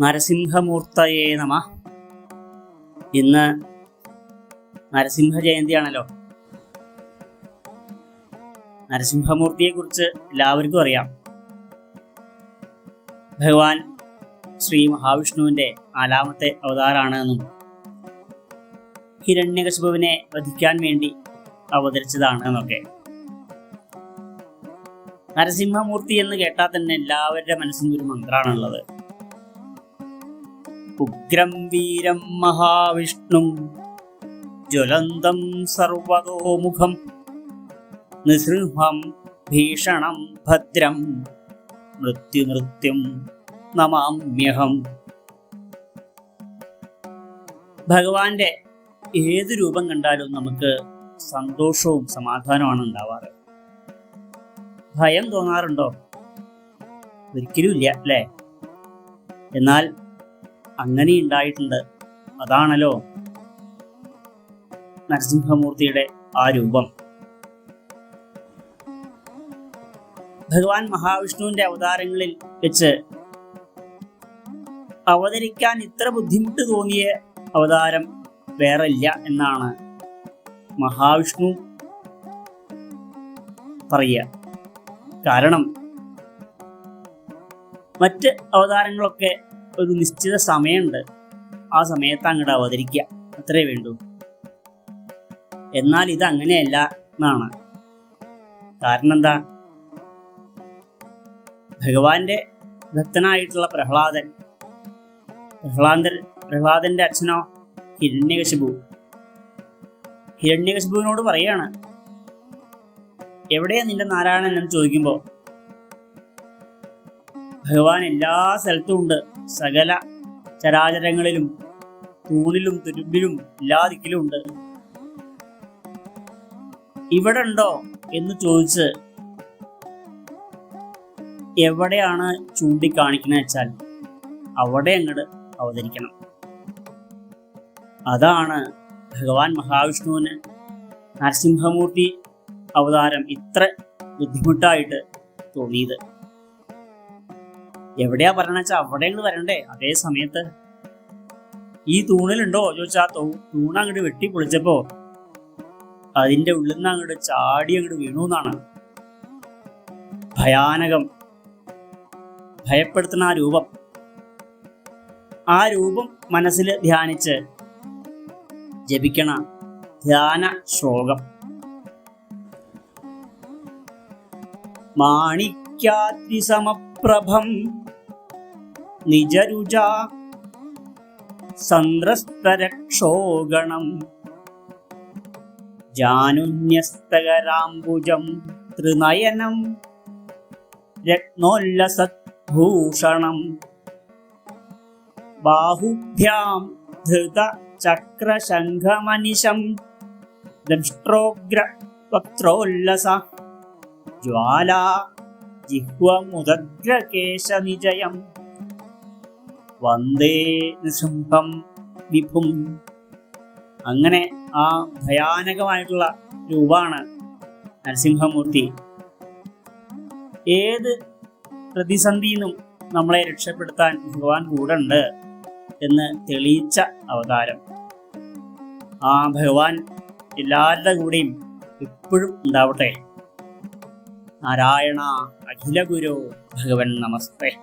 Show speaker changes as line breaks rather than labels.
നരസിംഹമൂർത്തയേ നമ. ഇന്ന് നരസിംഹ ജയന്തിയാണല്ലോ നരസിംഹമൂർത്തിയെ കുറിച്ച് എല്ലാവർക്കും അറിയാം. ഭഗവാൻ ശ്രീ മഹാവിഷ്ണുവിന്റെ നാലാമത്തെ അവതാരാണ് എന്നും ഹിരണ്യകശിപുവിനെ വധിക്കാൻ വേണ്ടി അവതരിച്ചതാണ് എന്നൊക്കെ നരസിംഹമൂർത്തി എന്ന് കേട്ടാൽ തന്നെ എല്ലാവരുടെ മനസ്സിൽ ഒരു മന്ത്രാണുള്ളത്. ഉഗ്രം വീരം മഹാവിഷ്ണും. ജ്വലന്തം സർവതോമുഖം. നിസൃഹം ഭീഷണം ഭദ്രം. മൃത്യുമൃത്യും നമാമ്യഹം. ഭഗവാന്റെ ഏത് രൂപം കണ്ടാലും നമുക്ക് സന്തോഷവും സമാധാനവുമാണ് ഉണ്ടാവാറ്. ഭയം തോന്നാറുണ്ടോ? ഒരിക്കലും ഇല്ല അല്ലേ? എന്നാൽ അങ്ങനെ ഉണ്ടായിട്ടുണ്ട് അതാണല്ലോ നരസിംഹമൂർത്തിയുടെ ആ രൂപം. ഭഗവാൻ മഹാവിഷ്ണുവിന്റെ അവതാരങ്ങളിൽ വെച്ച് അവതരിക്കാൻ ഇത്ര ബുദ്ധിമുട്ട് തോന്നിയ അവതാരം വേറെ ഇല്ല എന്നാണ് മഹാവിഷ്ണു പറയുക. കാരണം മറ്റ് അവതാരങ്ങളൊക്കെ ഒരു നിശ്ചിത സമയമുണ്ട്. ആ സമയത്ത് അങ്ങോട്ട് അവതരിക്കുക അത്രേ വേണ്ടൂ. എന്നാൽ ഇത് അങ്ങനെയല്ല എന്നാണ്. കാരണം എന്താ? ഭഗവാന്റെ ഭക്തനായിട്ടുള്ള പ്രഹ്ലാദൻ പ്രഹ്ലാദൻ പ്രഹ്ലാദന്റെ അച്ഛനോ ഹിരണ്യകശിപു. ഹിരണ്യകശിപുവിനോട് പറയാണ് എവിടെയാ നിന്റെ നാരായണൻ? എന്ന് ചോദിക്കുമ്പോ ഭഗവാൻ എല്ലാ സ്ഥലത്തും ഉണ്ട്. സകല ചരാചരങ്ങളിലും തൂണിലും തുരുമ്പിലും എല്ലാ ദിക്കിലും ഉണ്ട്. ഇവിടെ ഉണ്ടോ എന്ന് ചോദിച്ച് എവിടെയാണ് ചൂണ്ടിക്കാണിക്കുന്നത് വെച്ചാൽ അവിടെ അങ്ങോട്ട് അവതരിക്കണം. അതാണ് ഭഗവാൻ മഹാവിഷ്ണുവിന് നരസിംഹമൂർത്തി അവതാരം ഇത്ര ബുദ്ധിമുട്ടായിട്ട് തോന്നിയത്. എവിടെയാ പറഞ്ഞ വെച്ചാൽ അവിടെ അങ്ങ് വരണ്ടേ. അതേ സമയത്ത് ഈ തൂണിലുണ്ടോ? ചോദിച്ചാ തൂണ് അങ്ങോട്ട് വെട്ടി പൊളിച്ചപ്പോ അതിന്റെ ഉള്ളിൽ നിന്ന് അങ്ങോട്ട് ചാടി അങ്ങോട്ട് വീണു എന്നാണ് ഭയാനകം. ഭയപ്പെടുത്തുന്ന ആ രൂപം. ആ രൂപം മനസ്സിൽ ധ്യാനിച്ച് ജപിക്കണ ധ്യാന ശ്ലോകം. മാണിക്യാത്രിസമപ്രഭം നിജരുജ സന്ദ്രസ്തരക്ഷോഗണം ജാനുന്യസ്തകരാംബുജം ത്രിനയനം രത്നോല്ലസദ്ഭൂഷണം ബാഹുഭ്യാം ധൃത ചക്രശംഖമനിശം ദംഷ്ട്രോഗ്ര വക്ത്രോല്ലസ ജ്വാലാ ജിഹ്വമുദഗ്രകേശനിജയം വന്ദേ നൃസിംഹം വിഭും. അങ്ങനെ ആ ഭയാനകമായിട്ടുള്ള രൂപമാണ് നരസിംഹമൂർത്തി. ഏത് പ്രതിസന്ധിയിലും നമ്മളെ രക്ഷപ്പെടുത്താൻ ഭഗവാൻ കൂടെ ഉണ്ട് എന്ന് തെളിയിച്ച അവതാരം. ആ ഭഗവാൻ എല്ലാവരുടെ കൂടെയും എപ്പോഴും ഉണ്ടാവട്ടെ. നാരായണ അഖില ഗുരു ഭഗവൻ നമസ്തേ.